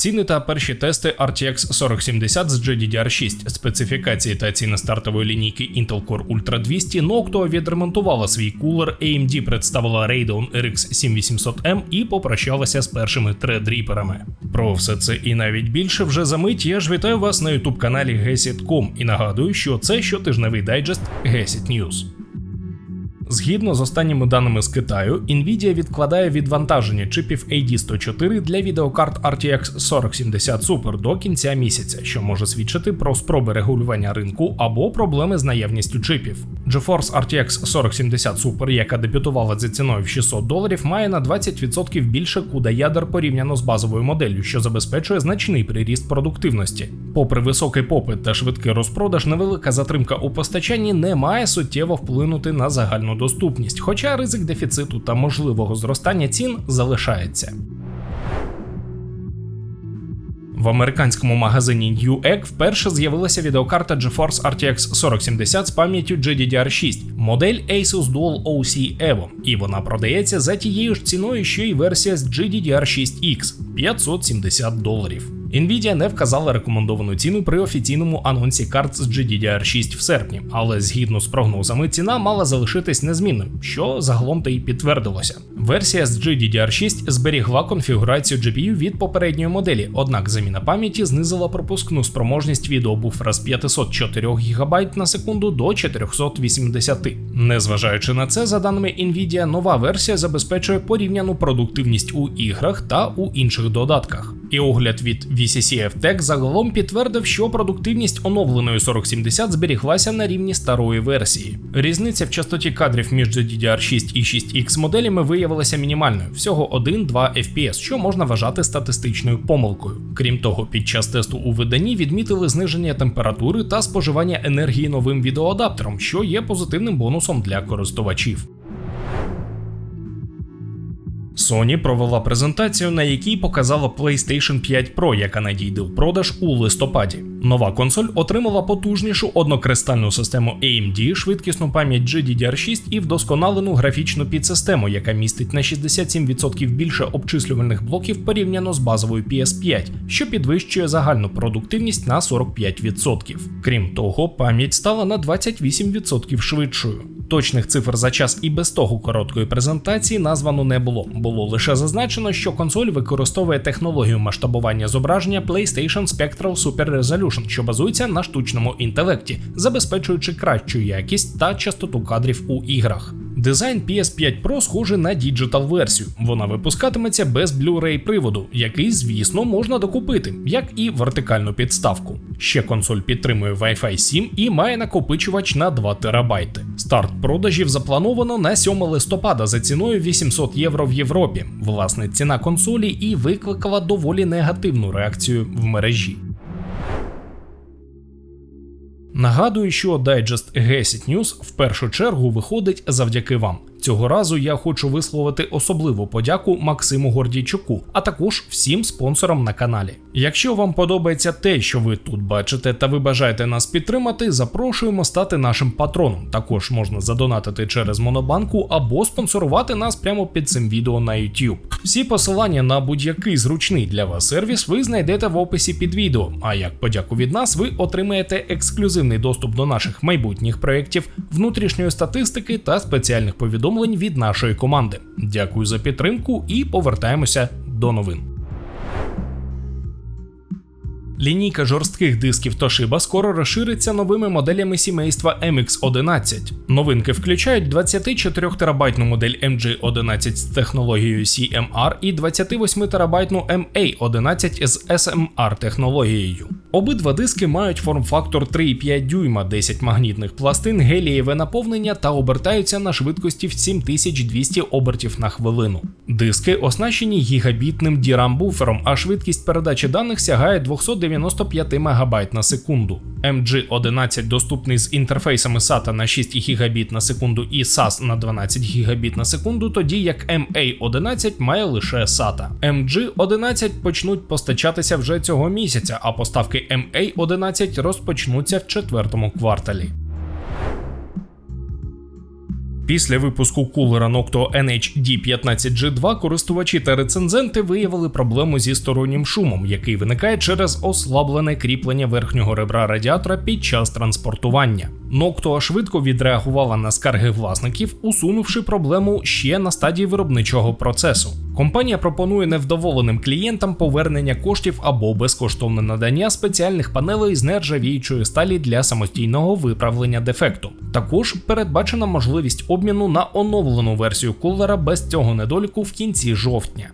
Ціни та перші тести RTX 4070 з GDDR6, специфікації та ціни стартової лінійки Intel Core Ultra 200, Noctua відремонтувала свій кулер, AMD представила Radeon RX 7800M і попрощалася з першими тредріперами. Про все це і навіть більше вже за мить я ж вітаю вас на youtube каналі GESIT.com і нагадую, що це щотижневий дайджест GESIT News. Згідно з останніми даними з Китаю, Nvidia відкладає відвантаження чипів AD104 для відеокарт RTX 4070 Super до кінця місяця, що може свідчити про спроби регулювання ринку або проблеми з наявністю чипів. GeForce RTX 4070 Super, яка дебютувала за ціною в 600 доларів, має на 20% більше куда ядер порівняно з базовою моделлю, що забезпечує значний приріст продуктивності. Попри високий попит та швидкий розпродаж, невелика затримка у постачанні не має суттєво вплинути на загальну доступність, хоча ризик дефіциту та можливого зростання цін залишається. В американському магазині Newegg вперше з'явилася відеокарта GeForce RTX 4070 з пам'яттю GDDR6, модель Asus Dual OC Evo, і вона продається за тією ж ціною, що й версія з GDDR6X 570 доларів. Nvidia не вказала рекомендовану ціну при офіційному анонсі карт з GDDR6 в серпні, але згідно з прогнозами, ціна мала залишитись незмінною, що загалом та й підтвердилося. Версія з GDDR6 зберігла конфігурацію GPU від попередньої моделі, однак заміна пам'яті знизила пропускну спроможність відеобуфера з 504 ГБ на секунду до 480. Незважаючи на це, за даними Nvidia, нова версія забезпечує порівняну продуктивність у іграх та у інших додатках. І огляд від VCCF Tech загалом підтвердив, що продуктивність оновленої 4070 зберіглася на рівні старої версії. Різниця в частоті кадрів між GDDR6 і 6X моделями виявилася мінімальною всього 1-2 FPS, що можна вважати статистичною помилкою. Крім того, під час тесту у виданні відмітили зниження температури та споживання енергії новим відеоадаптером, що є позитивним бонусом для користувачів. Sony провела презентацію, на якій показала PlayStation 5 Pro, яка надійде в продаж у листопаді. Нова консоль отримала потужнішу однокристальну систему AMD, швидкісну пам'ять GDDR6 і вдосконалену графічну підсистему, яка містить на 67% більше обчислювальних блоків порівняно з базовою PS5, що підвищує загальну продуктивність на 45%. Крім того, пам'ять стала на 28% швидшою. Точних цифр за час і без того короткої презентації названо не було. Було лише зазначено, що консоль використовує технологію масштабування зображення PlayStation Spectral Super Resolution, що базується на штучному інтелекті, забезпечуючи кращу якість та частоту кадрів у іграх. Дизайн PS5 Pro схожий на діджитал версію. Вона випускатиметься без Blu-ray приводу, який, звісно, можна докупити, як і вертикальну підставку. Ще консоль підтримує Wi-Fi 7 і має накопичувач на 2 терабайти. Старт продажів заплановано на 7 листопада за ціною 800 євро в Європі. Власне, ціна консолі і викликала доволі негативну реакцію в мережі. Нагадую, що дайджест Гесіт News в першу чергу виходить завдяки вам. Цього разу я хочу висловити особливу подяку Максиму Гордійчуку, а також всім спонсорам на каналі. Якщо вам подобається те, що ви тут бачите, та ви бажаєте нас підтримати, запрошуємо стати нашим патроном. Також можна задонатити через Монобанку або спонсорувати нас прямо під цим відео на YouTube. Всі посилання на будь-який зручний для вас сервіс ви знайдете в описі під відео. А як подяку від нас, ви отримаєте ексклюзивний доступ до наших майбутніх проєктів, внутрішньої статистики та спеціальних повідомлень від нашої команди. Дякую за підтримку і повертаємося до новин. Лінійка жорстких дисків Toshiba скоро розшириться новими моделями сімейства MX11. Новинки включають 24 терабайтну модель MG11 з технологією CMR і 28 терабайтну MA11 з SMR технологією. Обидва диски мають форм-фактор 3,5 дюйма, 10 магнітних пластин, гелієве наповнення та обертаються на швидкості в 7200 обертів на хвилину. Диски оснащені гігабітним DRAM буфером, а швидкість передачі даних сягає 295 МБ на секунду. MG11 доступний з інтерфейсами SATA на 6 ГБ на секунду і SAS на 12 ГБ на секунду, тоді як MA11 має лише SATA. MG11 почнуть постачатися вже цього місяця, а поставки MA11 розпочнуться в четвертому кварталі. Після випуску кулера Noctua NHD15G2 користувачі та рецензенти виявили проблему зі стороннім шумом, який виникає через ослаблене кріплення верхнього ребра радіатора під час транспортування. Noctua швидко відреагувала на скарги власників, усунувши проблему ще на стадії виробничого процесу. Компанія пропонує невдоволеним клієнтам повернення коштів або безкоштовне надання спеціальних панелей з нержавіючої сталі для самостійного виправлення дефекту. Також передбачена можливість обміну на оновлену версію кулера без цього недоліку в кінці жовтня.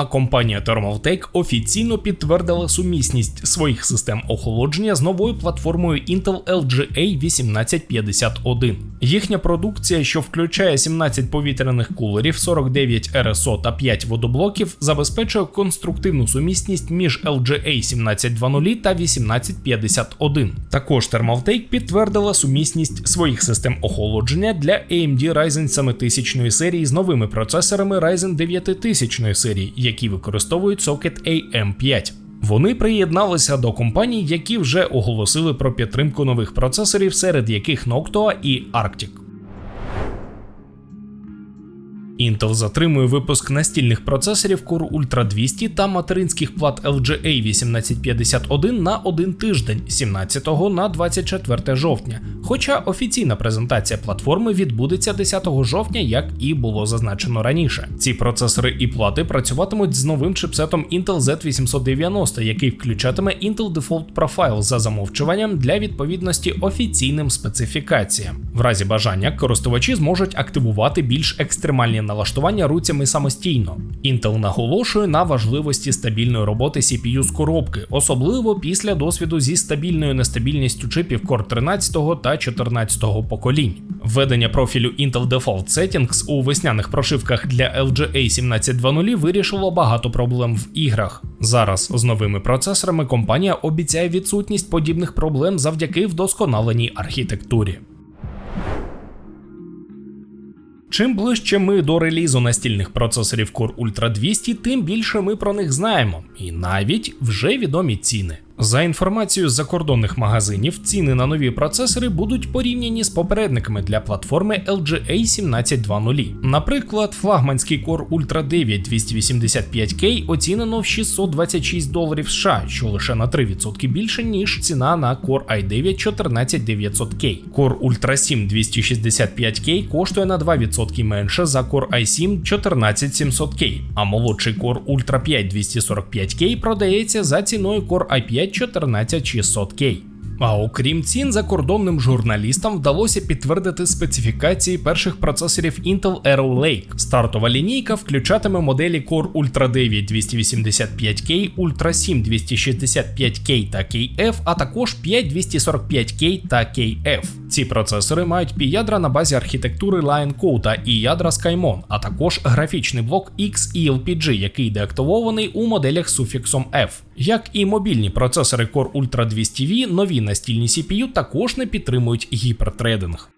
А компанія Thermaltake офіційно підтвердила сумісність своїх систем охолодження з новою платформою Intel LGA 1851. Їхня продукція, що включає 17 повітряних кулерів, 49 RSO та 5 водоблоків, забезпечує конструктивну сумісність між LGA 1720 та 1851. Також Thermaltake підтвердила сумісність своїх систем охолодження для AMD Ryzen 7000 серії з новими процесорами Ryzen 9000 серії які використовують сокет AM5. Вони приєдналися до компаній, які вже оголосили про підтримку нових процесорів, серед яких Noctua і Arctic. Intel затримує випуск настільних процесорів Core Ultra 200 та материнських плат LGA 1851 на один тиждень 17 на 24 жовтня. Хоча офіційна презентація платформи відбудеться 10 жовтня, як і було зазначено раніше. Ці процесори і плати працюватимуть з новим чипсетом Intel Z890, який включатиме Intel Default Profile за замовчуванням для відповідності офіційним специфікаціям. В разі бажання користувачі зможуть активувати більш екстремальні налаштування руцями самостійно. Intel наголошує на важливості стабільної роботи CPU з коробки, особливо після досвіду зі стабільною нестабільністю чипів Core 13 та 14 поколінь. Введення профілю Intel Default Settings у весняних прошивках для LGA 1720 вирішило багато проблем в іграх. Зараз з новими процесорами компанія обіцяє відсутність подібних проблем завдяки вдосконаленій архітектурі. Чим ближче ми до релізу настільних процесорів Core Ultra 200, тим більше ми про них знаємо, і навіть вже відомі ціни. За інформацією закордонних магазинів, ціни на нові процесори будуть порівняні з попередниками для платформи LGA 1720. Наприклад, флагманський Core Ultra 9 285K оцінено в 626 доларів США, що лише на 3% більше, ніж ціна на Core i9 14900K. Core Ultra 7 265K коштує на 2% менше за Core i7 14700K, а молодший Core Ultra 5 245K продається за ціною Core i5 14600K. А окрім цін, закордонним журналістам вдалося підтвердити специфікації перших процесорів Intel Arrow Lake. Стартова лінійка включатиме моделі Core Ultra 9 285K, Ultra 7 265K та KF, а також 5 245K та KF. Ці процесори мають пі ядра на базі архітектури Lion Code і ядра Skymon, а також графічний блок XELPG, який деактивований у моделях з суфіксом F. Як і мобільні процесори Core Ultra 200V, нові настільні CPU також не підтримують гіпертрединг.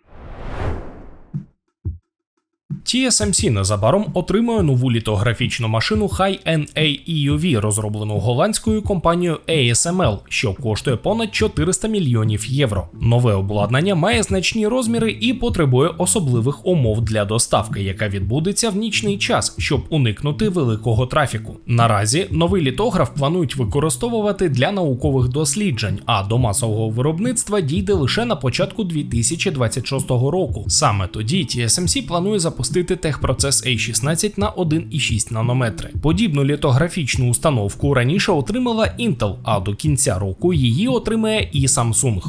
TSMC незабаром отримує нову літографічну машину High-NA EUV, розроблену голландською компанією ASML, що коштує понад 400 мільйонів євро. Нове обладнання має значні розміри і потребує особливих умов для доставки, яка відбудеться в нічний час, щоб уникнути великого трафіку. Наразі новий літограф планують використовувати для наукових досліджень, а до масового виробництва дійде лише на початку 2026 року. Саме тоді TSMC планує запустити запустити техпроцес A16 на 1,6 нанометри. Подібну літографічну установку раніше отримала Intel, а до кінця року її отримає і Samsung.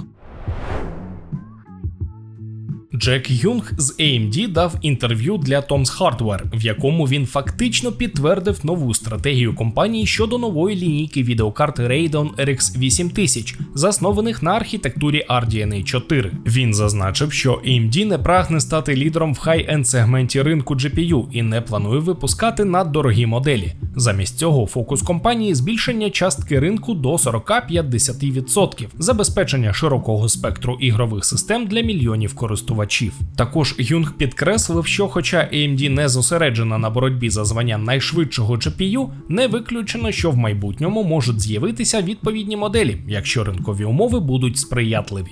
Джек Юнг з AMD дав інтерв'ю для Tom's Hardware, в якому він фактично підтвердив нову стратегію компанії щодо нової лінійки відеокарти Radeon RX 8000, заснованих на архітектурі RDNA 4. Він зазначив, що AMD не прагне стати лідером в хай-енд сегменті ринку GPU і не планує випускати наддорогі моделі. Замість цього фокус компанії збільшення частки ринку до 40-50%, забезпечення широкого спектру ігрових систем для мільйонів користувачів. Також Юнг підкреслив, що, хоча AMD не зосереджена на боротьбі за звання найшвидшого GPU, не виключено, що в майбутньому можуть з'явитися відповідні моделі, якщо ринкові умови будуть сприятливі.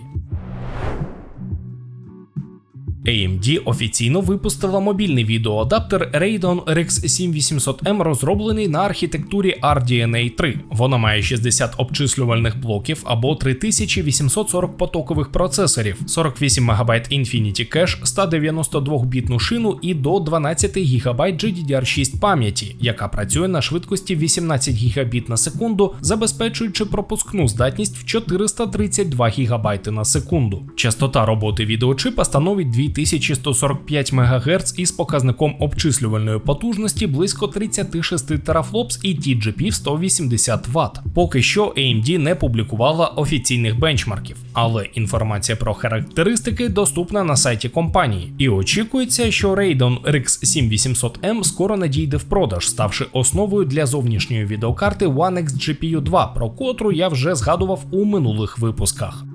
AMD офіційно випустила мобільний відеоадаптер Radeon RX 7800M, розроблений на архітектурі RDNA 3. Вона має 60 обчислювальних блоків або 3840 потокових процесорів, 48 МБ Infinity Cache, 192-бітну шину і до 12 ГБ GDDR6 пам'яті, яка працює на швидкості 18 ГБ на секунду, забезпечуючи пропускну здатність в 432 ГБ на секунду. Частота роботи відеочипа становить 2145 МГц із показником обчислювальної потужності близько 36 терафлопс і TGP в 180 Вт. Поки що AMD не публікувала офіційних бенчмарків, але інформація про характеристики доступна на сайті компанії. І очікується, що Radeon RX 7800M скоро надійде в продаж, ставши основою для зовнішньої відеокарти One X GPU 2, про котру я вже згадував у минулих випусках.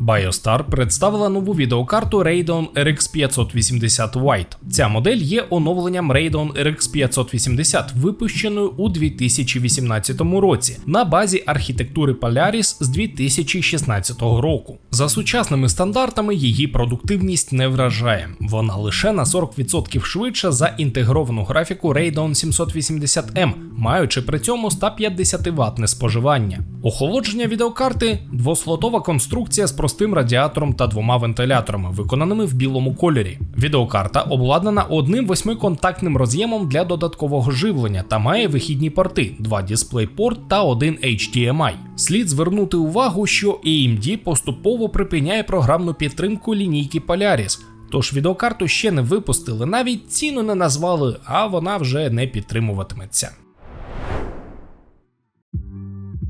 BioStar представила нову відеокарту Radeon RX 580 White. Ця модель є оновленням Radeon RX 580, випущеною у 2018 році на базі архітектури Polaris з 2016 року. За сучасними стандартами її продуктивність не вражає. Вона лише на 40% швидша за інтегровану графіку Radeon 780M, маючи при цьому 150 ватне споживання. Охолодження відеокарти двослотова конструкція з простим радіатором та двома вентиляторами, виконаними в білому кольорі. Відеокарта обладнана одним восьмиконтактним роз'ємом для додаткового живлення та має вихідні порти: два DisplayPort та один HDMI. Слід звернути увагу, що AMD поступово припиняє програмну підтримку лінійки Polaris. Тож відеокарту ще не випустили, навіть ціну не назвали, а вона вже не підтримуватиметься.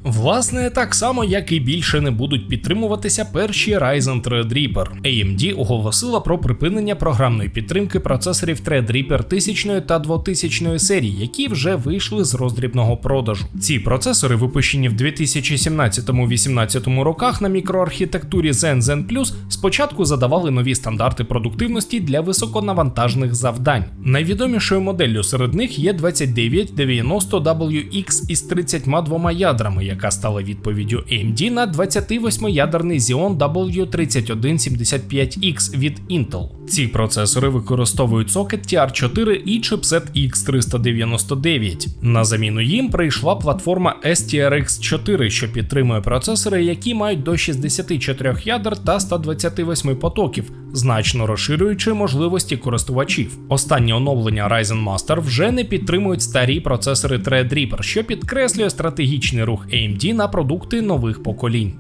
Власне, так само, як і більше не будуть підтримуватися перші Ryzen Threadripper. AMD оголосила про припинення програмної підтримки процесорів Threadripper 1000 та 2000 серій, які вже вийшли з роздрібного продажу. Ці процесори, випущені в 2017-18 роках на мікроархітектурі Zen Zen Plus, спочатку задавали нові стандарти продуктивності для високонавантажних завдань. Найвідомішою моделлю серед них є 2990WX із 32 ядрами яка стала відповіддю AMD на 28-ядерний Xeon W3175X від Intel. Ці процесори використовують сокет TR4 і чипсет X399. На заміну їм прийшла платформа STRX 4, що підтримує процесори, які мають до 64 ядер та 128 потоків, значно розширюючи можливості користувачів. Останні оновлення Ryzen Master вже не підтримують старі процесори Threadripper, що підкреслює стратегічний рух AMD на продукти нових поколінь.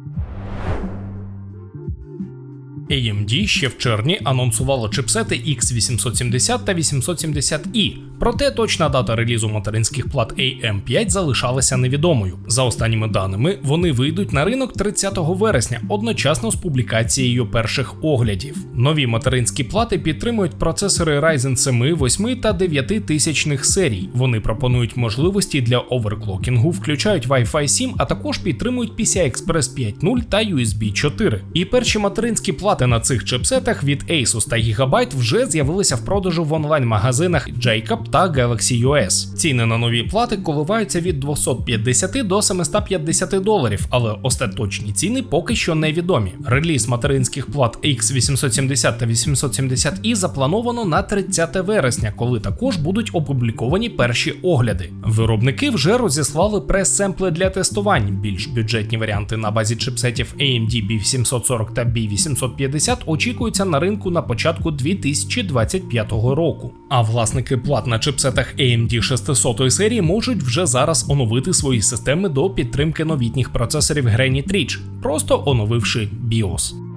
AMD ще в червні анонсувало чипсети X870 та 870i, проте точна дата релізу материнських плат AM5 залишалася невідомою. За останніми даними, вони вийдуть на ринок 30 вересня, одночасно з публікацією перших оглядів. Нові материнські плати підтримують процесори Ryzen 7, 8 та 9 тисячних серій. Вони пропонують можливості для оверклокінгу, включають Wi-Fi 7, а також підтримують PCI Express 5.0 та USB 4. І перші материнські плати на цих чипсетах від Asus та Gigabyte вже з'явилися в продажу в онлайн-магазинах Jacob та Galaxy US. Ціни на нові плати коливаються від 250 до 750 доларів, але остаточні ціни поки що невідомі. Реліз материнських плат X870 та 870i заплановано на 30 вересня, коли також будуть опубліковані перші огляди. Виробники вже розіслали прес-семпли для тестувань. Більш бюджетні варіанти на базі чипсетів AMD B840 та B850 50 очікується на ринку на початку 2025 року. А власники плат на чипсетах AMD 600 серії можуть вже зараз оновити свої системи до підтримки новітніх процесорів Granite Ridge, просто оновивши BIOS.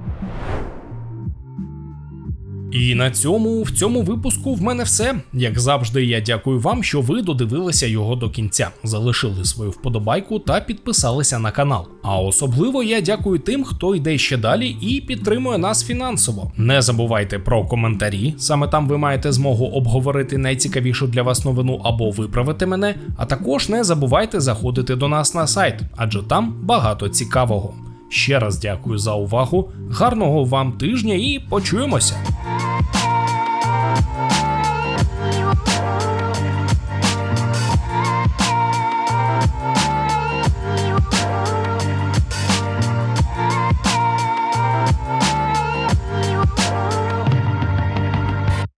І на цьому в цьому випуску в мене все. Як завжди, я дякую вам, що ви додивилися його до кінця, залишили свою вподобайку та підписалися на канал. А особливо я дякую тим, хто йде ще далі і підтримує нас фінансово. Не забувайте про коментарі, саме там ви маєте змогу обговорити найцікавішу для вас новину або виправити мене. А також не забувайте заходити до нас на сайт, адже там багато цікавого. Ще раз дякую за увагу, гарного вам тижня і почуємося!